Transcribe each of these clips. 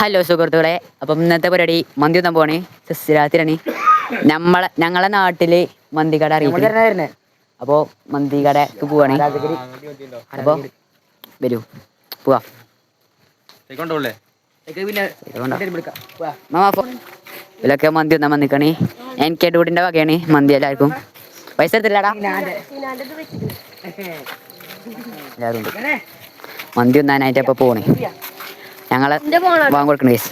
Hello സുഹൃത്തുക്കളെ അപ്പം ഇന്നത്തെ പരിപാടി മന്തി ഒന്നാൻ പോവാണ്. രാത്രിയാണ് നമ്മളെ ഞങ്ങളെ നാട്ടിൽ മന്തി കട അറിയിക്കുന്നത് അപ്പോൾ മന്തി കടക്ക് പോവാണ്. അപ്പോൾ വരൂ. പോവാ. ഇതിലൊക്കെ മന്തി ഒന്നാൻ വന്നിക്കണേ. എനിക്ക് ഡൂട്ടിന്റെ വകയാണ് മന്തി എല്ലാവർക്കും. പൈസ എടുത്തില്ലടാ എല്ലാവരും മന്തി ഒന്നാനായിട്ട് അപ്പൊ പോണേ ഞങ്ങൾ പൈസ.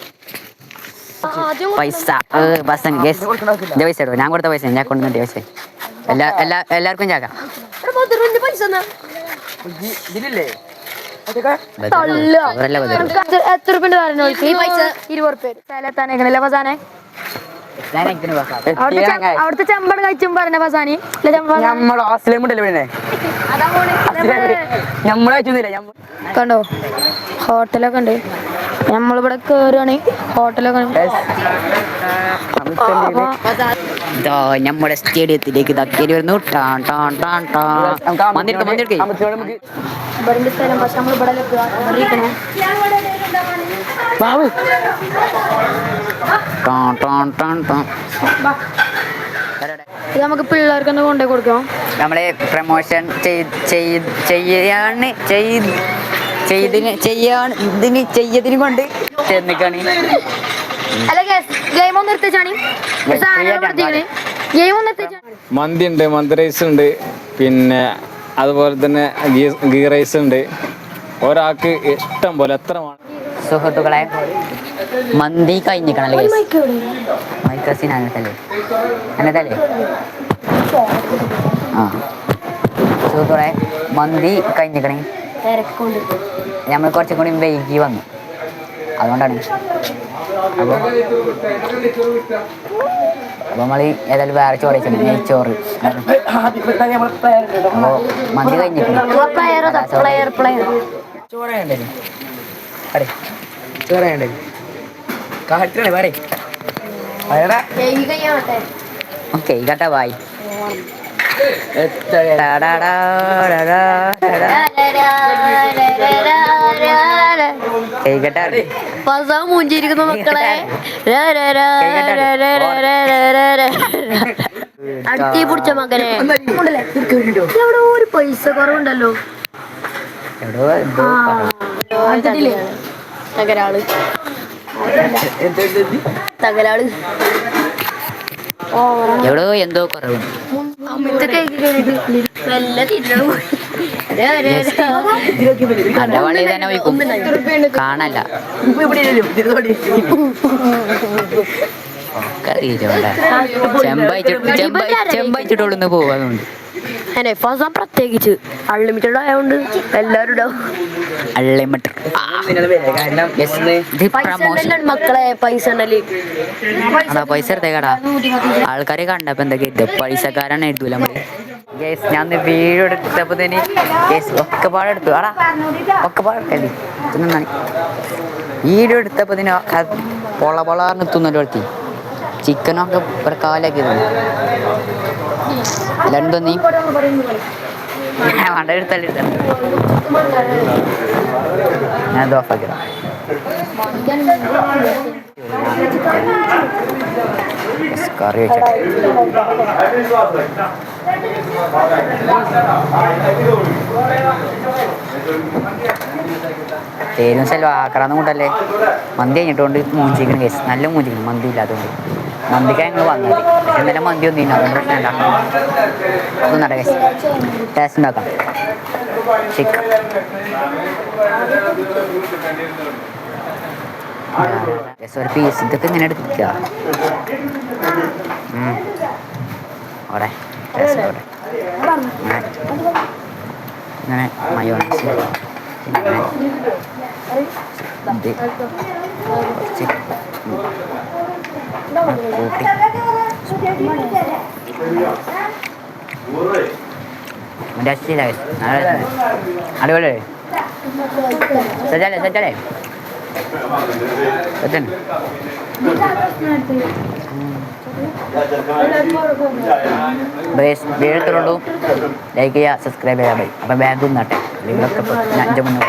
പൈസ ഞാൻ കൊടുത്ത പൈസ ഞാൻ കൊണ്ടുവന്നു പൈസ എല്ലാ എല്ലാ എല്ലാവർക്കും ചാക്കാം രൂപ കഴിച്ചും കണ്ടോ? ഹോട്ടലൊക്കെ ഉണ്ട്. നമ്മളിവിടെ കേറുകയാണ് ഹോട്ടലൊക്കെ നമ്മുടെ സ്റ്റേഡിയത്തിലേക്ക് കയറി വരുന്നു. ടാൻ ടാൻ ടാൻ ടാൻ. ഇവിടെ സ്ഥലം പക്ഷെ നമ്മൾ ഇവിടെ ഇരിക്കണേ ബാബു. ടാൻ ടാൻ ടാൻ ടാൻ. ഇത് നമുക്ക് പിള്ളേർക്ക് കൊണ്ടുപോയി കൊടുക്കാം. നമ്മളെ പ്രൊമോഷൻ ചെയ്യാണ് ചെയ്ത് ചെയ്തിന് ചെയ്യാൻ ഇതിന് ചെയ്യതിന് കൊണ്ട് ചെന്നിക്കാണ്. അല്ല ഗെയിം ഒന്ന് നിർത്തിച്ചാണി ഗെയിം ഒന്ന് മന്തി ഉണ്ട് മന്തി റൈസ് ഉണ്ട് പിന്നെ അതുപോലെ തന്നെ ഗീ റൈസ് ഉണ്ട് ഒരാൾക്ക് ഇഷ്ടം പോലെ എത്ര സുഹൃത്തുക്കളെ മന്തി കഴിഞ്ഞിക്കണല്ലേ മൈക്കസിന് അങ്ങനത്തല്ലേ അങ്ങനത്തല്ലേ ആ. സുഹൃത്തുക്കളെ മന്തി കഴിഞ്ഞിക്കണേ തിരക്കുണ്ട് നമ്മൾ കുറച്ചും കൂടി വൈകി വന്നു. അതുകൊണ്ടാണ്. അപ്പോൾ അപ്പോൾ നമ്മൾ ഏതായാലും വേറെ ചോറ് വെച്ചിട്ടുണ്ട് നെയ്ച്ചോറ് അപ്പോൾ മന്തി കഴിഞ്ഞിട്ടുണ്ട്. പറയേ അയടാ ഓക്കെ കേട്ടാ ബായ് എത്ര പസാ മൂഞ്ചിരിക്കുന്ന മക്കളെ. അടി പിടിച്ച മകനെ. എവിടെ ഒരു പൈസ കുറവുണ്ടല്ലോ. തകരാൾ. തകരാൾ. എവിടെയോ എന്തോ കുറവുണ്ട്. അമിത്തൊക്കെ നല്ല തിരിഞ്ഞു വള്ളി തന്നെ ഒഴിക്കും കാണല്ല ചെമ്പായിട്ട് ചെമ്പായി ചെമ്പായിച്ചിട്ടോളിന്ന് പോവാതുണ്ട് ചെമ്പയച്ചിട്ടുള്ളു ഫസ്റ്റ് പ്രത്യേകിച്ച് അൺലിമിറ്റഡ് ആയതുകൊണ്ട് എല്ലാവരും ഉണ്ടാവും അൺലിമിറ്റഡ് മക്കളെ പൈസ ഉണ്ടല്ലേ? പൈസ എടുത്തേക്കടാ. ആൾക്കാരെ കണ്ടപ്പോ എന്തൊക്കെ ഇത്? പൈസക്കാരാണ് എഴുതൂല നമ്മൾ. Guys, ഞാൻ വീഡിയോ എടുത്തപ്പോ തന്നെ ഗേസ് ഒക്കെ പാടെടുത്തു അടാ ആടാ ഒക്കെ പാടെടുക്കല്ലേ വീഡിയോ എടുത്തപ്പോ തന്നെ പൊള പൊളാർന്ന് എത്തുന്നല്ലോ എടുത്തി ചിക്കനൊക്കെ ഇവിടെ കാലാക്കി രണ്ടു നീ വേണ്ട ഞാൻ കറി വെച്ചിട്ട്. തേരും സെൽവ ആക്കറാന്ന് കൂട്ടല്ലേ? മന്തി കഴിഞ്ഞിട്ടുണ്ട് മൂഞ്ചിക്കണം കേസ് നല്ല മൂഞ്ചിക്കണം മന്തി ഇല്ലാത്തതുകൊണ്ട് മന്തിക്കാണ് ഞങ്ങൾ വന്നത്. പക്ഷെ ഇന്നലെ മന്തി ഒന്നും ഇല്ല അതുകൊണ്ട് പ്രശ്നമില്ല ഒന്നും നട കേസ് ടേസ്റ്റ് ഉണ്ടാക്കാം. ചിക്കൻ ഒരു പീസ് ഇതൊക്കെ ഇങ്ങനെ എടുക്കുക അവിടെ taste Ini nih mayones. Ini Sudah sih guys. Ada boleh. Sajalah, sajalah. Sajalah. വീഴത്തുള്ളൂ ലൈക്ക് ചെയ്യുക സബ്സ്ക്രൈബ് ചെയ്യാൻ പറ്റും അപ്പം ബാങ്കും നട്ടെ ഇവിടെയൊക്കെ അഞ്ച് മുന്നേ